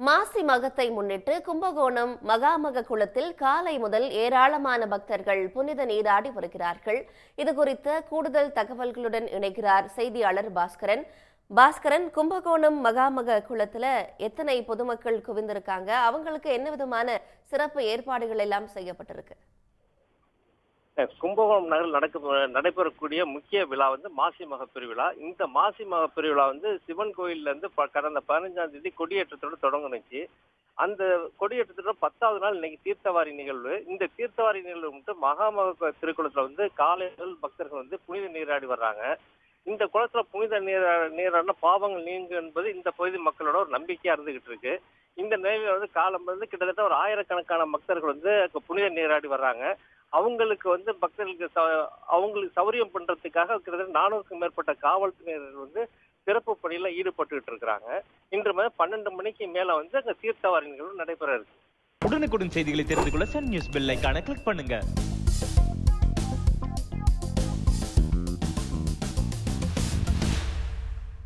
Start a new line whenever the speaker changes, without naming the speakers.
மாசி மகத்தை முன்னிட்டு கும்பகோணம் மகாமக குளத்தில் காலை முதல் ஏராளமான பக்தர்கள் புனித நீராடி வருகிறார்கள். இது குறித்த கூடுதல் தகவல்களுடன் இணைகிறார் செய்தியாளர் பாஸ்கரன். பாஸ்கரன் கும்பகோணம் மகாமக குளத்துல எத்தனை பொதுமக்கள் குவிந்திருக்காங்க? அவங்களுக்கு என்ன விதமான சிறப்பு ஏற்பாடுகள் எல்லாம் செய்யப்பட்டிருக்கு?
கும்பகோணம் நகரில் நடக்க நடைபெறக்கூடிய முக்கிய விழா வந்து மாசி மக பெருவிழா இந்த மாசி மக பெருவிழா வந்து சிவன் கோயில்ல இருந்து ப- கடந்த பதினஞ்சாம் தேதி கொடியேற்றத்தோட தொடங்கினுச்சு. அந்த கொடியேற்றத்தோட பத்தாவது நாள் இன்னைக்கு தீர்த்தவாரி நிகழ்வு. இந்த தீர்த்தவாரி நிகழ்வு மட்டும் மகாமக திருக்குளத்துல வந்து காலையில் பக்தர்கள் வந்து புனித நீராடி வர்றாங்க. இந்த குளத்துல புனித நீரா நீராடின பாவங்கள் நீங்கும் என்பது இந்த பகுதி மக்களோட ஒரு நம்பிக்கையா இருந்துகிட்டு இருக்கு. இந்த நிலையில வந்து காலம் வந்து கிட்டத்தட்ட ஒரு ஆயிரக்கணக்கான பக்தர்கள் வந்து புனித நீராடி வர்றாங்க. அவங்களுக்கு வந்து பக்தர்களுக்கு ச- அவங்களுக்கு சௌரியம் பண்றதுக்காக கிட்டத்தட்ட நானூறுக்கும் மேற்பட்ட காவல்துறையினர் வந்து சிறப்பு பணியில ஈடுபட்டு இருக்கிறாங்க. இன்று மாதிரி பன்னெண்டு மணிக்கு மேல வந்து அங்க தீர்த்தவாரி நிகழ்வு நடைபெற இருக்கு.
உடனுக்குடன் செய்திகளை தெரிந்து கொள்ள சன் நியூஸ் பெல் ஐக்கான கிளிக் பண்ணுங்க.